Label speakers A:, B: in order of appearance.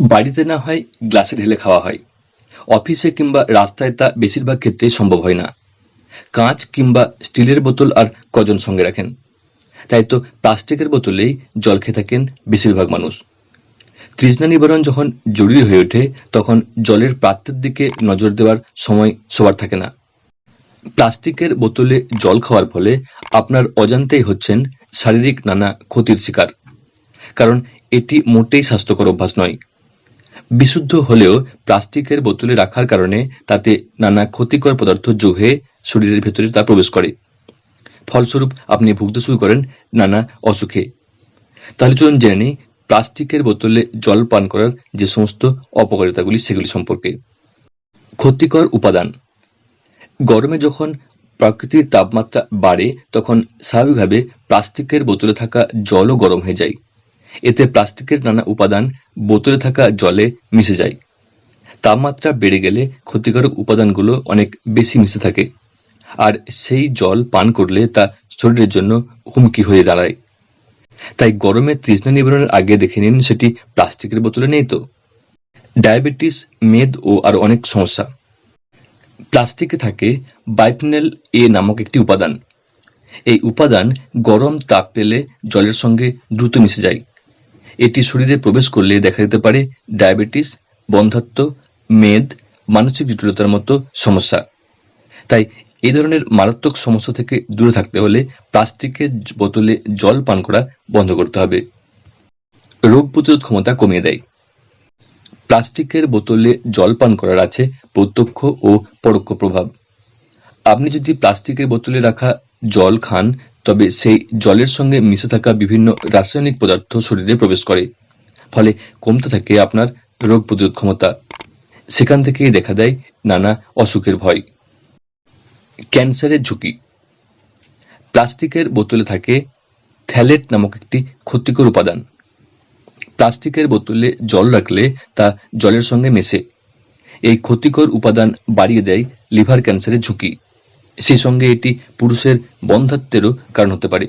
A: বাড়িতে না হয় গ্লাসে ঢেলে খাওয়া হয়। অফিসে কিংবা রাস্তায় তা বেশিরভাগ ক্ষেত্রেই সম্ভব হয় না। কাঁচ কিংবা স্টিলের বোতল আর কজন সঙ্গে রাখেন? তাই তো প্লাস্টিকের বোতলেই জল খেয়ে থাকেন বেশিরভাগ মানুষ। তৃষ্ণা নিবারণ যখন জরুরি হয়ে ওঠে, তখন জলের প্রাপ্তির দিকে নজর দেওয়ার সময় সবার থাকে না। প্লাস্টিকের বোতলে জল খাওয়ার ফলে আপনার অজান্তেই হচ্ছেন শারীরিক নানা ক্ষতির শিকার। কারণ এটি মোটেই স্বাস্থ্যকর অভ্যাস নয়। বিশুদ্ধ হলেও প্লাস্টিকের বোতলে রাখার কারণে তাতে নানা ক্ষতিকর পদার্থ যোগ শরীরের ভেতরে তা প্রবেশ করে। ফলস্বরূপ আপনি ভুগতে শুরু করেন নানা অসুখে। তাহলে চলুন জেনে নিই প্লাস্টিকের বোতলে জল পান করার যে সমস্ত অপকারিতাগুলি সেগুলি সম্পর্কে। ক্ষতিকর উপাদান। গরমে যখন প্রাকৃতিক তাপমাত্রা বাড়ে, তখন স্বাভাবিকভাবে প্লাস্টিকের বোতলে থাকা জলও গরম হয়ে যায়। এতে প্লাস্টিকের নানা উপাদান বোতলে থাকা জলে মিশে যায়। তাপমাত্রা বেড়ে গেলে ক্ষতিকারক উপাদানগুলো অনেক বেশি মিশে থাকে। আর সেই জল পান করলে তা শরীরের জন্য হুমকি হয়ে দাঁড়ায়। তাই গরমে তৃষ্ণা নিবারণের আগে দেখে নিন সেটি প্লাস্টিকের বোতলে নেই তো। ডায়াবেটিস, মেদ ও আরও অনেক সমস্যা। প্লাস্টিকে থাকে বাইফিনেল এ নামক একটি উপাদান। এই উপাদান গরম তাপ পেলে জলের সঙ্গে দ্রুত মিশে যায়। এটি শরীরে প্রবেশ করলে দেখা যেতে পারে ডায়াবেটিস, বন্ধ্যাত্ব, মেদ, মানসিক জটিলতার মতো সমস্যা। তাই এই ধরনের মারাত্মক সমস্যা থেকে দূরে থাকতে হলে প্লাস্টিকের বোতলে জল পান করা বন্ধ করতে হবে। রোগ প্রতিরোধ ক্ষমতা কমিয়ে দেয়। প্লাস্টিকের বোতলে জল পান করার আছে প্রত্যক্ষ ও পরোক্ষ প্রভাব। আপনি যদি প্লাস্টিকের বোতলে রাখা জল খান তবে সেই জলের সঙ্গে মিশে থাকা বিভিন্ন রাসায়নিক পদার্থ শরীরে প্রবেশ করে। ফলে কমতে থাকে আপনার রোগ প্রতিরোধ ক্ষমতা। সেখান থেকেই দেখা দেয় নানা অসুখের ভয়। ক্যান্সারের ঝুঁকি। প্লাস্টিকের বোতলে থাকে থ্যালেট নামক একটি ক্ষতিকর উপাদান। প্লাস্টিকের বোতলে জল রাখলে তা জলের সঙ্গে মেশে। এই ক্ষতিকর উপাদান বাড়িয়ে দেয় লিভার ক্যান্সারের ঝুঁকি। সেই সঙ্গে এটি পুরুষের বন্ধাত্বেরও কারণ হতে পারে।